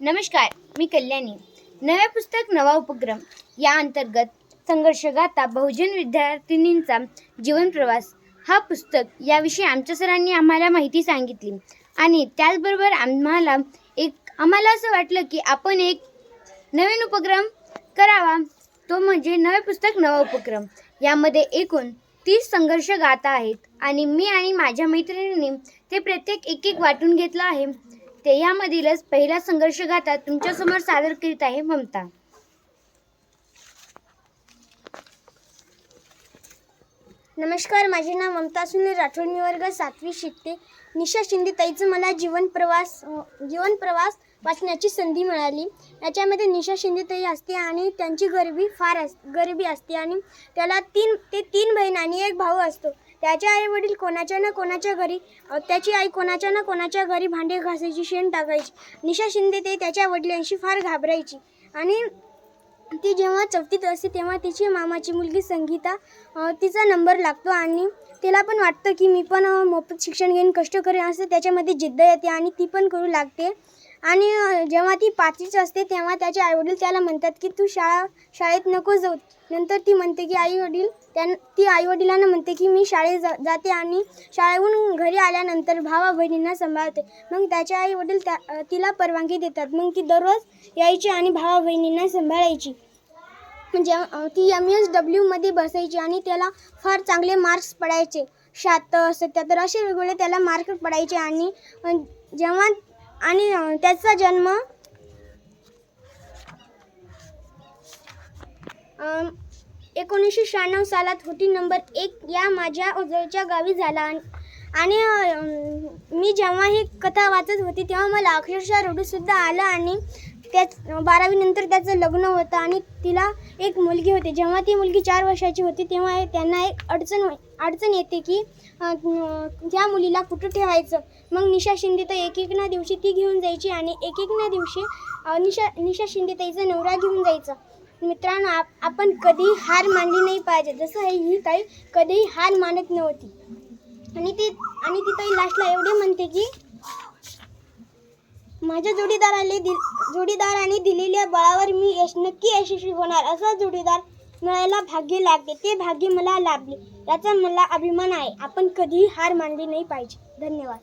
नमस्कार मी कल्याणी. नवे पुस्तक नवा उपक्रम. या अंतर्गत संघर्षगाथा बहुजन विद्यार्थिनींचा जीवन प्रवास. हा पुस्तक याविषयी आमच्या सरांनी आम्हाला माहिती सांगितली आणि त्याचबरोबर आम्हाला एक आम्हाला असं वाटलं की आपण एक नवीन उपक्रम करावा. तो म्हणजे नवे पुस्तक नवा उपक्रम. यामध्ये एकूण तीस संघर्षगाथा आहेत आणि मी आणि माझ्या मैत्रिणींनी ते प्रत्येक एक एक वाटून घेतलं आहे. ते यामधीलच पहिला संघर्ष गाथा तुमच्यासमोर सादर करीत आहे ममता. नमस्कार माझे नाव ममता सुनील राठोड निवर्ग वर्ग सातवी शिकते. निशा शिंदे ताईचं मला जीवन प्रवास जीवन प्रवास वाचण्याची संधी मिळाली. याच्यामध्ये निशा शिंदेतही असते आणि त्यांची गरिबी फार अस गरिबी असते आणि त्याला तीन ते तीन बहीण आणि एक भाऊ असतो. त्याचे आई वडील कोणाच्या ना कोणाच्या घरी त्याची आई कोणाच्या ना कोणाच्या घरी भांडे घासायची शेण टाकायची. निशा शिंदे ते त्याच्या वडिलांशी फार घाबरायची. आणि ती जेव्हा चौथीत असते तेव्हा तिची मामाची मुलगी संगीता तिचा नंबर लागतो आणि तिला पण वाटतं की मी पण मोफत शिक्षण घेईन कष्ट करेन असं त्याच्यामध्ये जिद्द येते आणि ती पण करू लागते. आणि जेव्हा ती पाचवीच असते तेव्हा त्याचे आईवडील त्याला म्हणतात की तू शाळा शाळेत नको जाऊ. नंतर ती म्हणते की आईवडील त्या ती आईवडिलांना म्हणते की मी शाळेत जा जाते आणि शाळेहून घरी आल्यानंतर भावा बहिणींना सांभाळते. मग त्याचे आई वडील त्या तिला परवानगी देतात. मग ती दररोज यायची आणि भावा बहिणींना सांभाळायची. जेव्हा ती एम एस डब्ल्यूमध्ये बसायची आणि त्याला फार चांगले मार्क्स पडायचे. शहात्तर सत्याहत्तर असे वेगवेगळे त्याला मार्क पडायचे आणि जेव्हा आणि त्याचा जन्म एकोणीसशे शहाण्णव सालात होटी नंबर एक या माझ्या ओझरच्या गावी झाला आणि- मी जेव्हा ही कथा वाचत होती तेव्हा मला अक्षरशः रडूसुद्धा आलं आणि त्याच बारावीनंतर त्याचं लग्न होतं आणि तिला एक मुलगी होती. जेव्हा ती मुलगी चार वर्षाची होती तेव्हा त्यांना एक अडचण अडचण येते की त्या मुलीला कुठं ठेवायचं? मग निशा शिंदे तर एक एक ना दिवशी ती घेऊन जायची आणि एक एक ना दिवशी निशा निशा शिंदे ताईचा नवरा घेऊन जायचा. मित्रांनो आप आपण कधी हार मानली नाही पाहिजे. जसं हे ही ताई कधीही हार मानत नव्हती. आणि ती आणि ती ताई लास्टला एवढे म्हणते की माझ्या जोडीदाराने दि जोडीदाराने दिलेल्या बळावर मी यश नक्की यशस्वी होणार असा जोडीदार मिळायला भाग्य लागते ते भाग्य मला लाभले. याचा मला अभिमान आहे. आपण कधीही हार मानली नाही पाहिजे. धन्यवाद.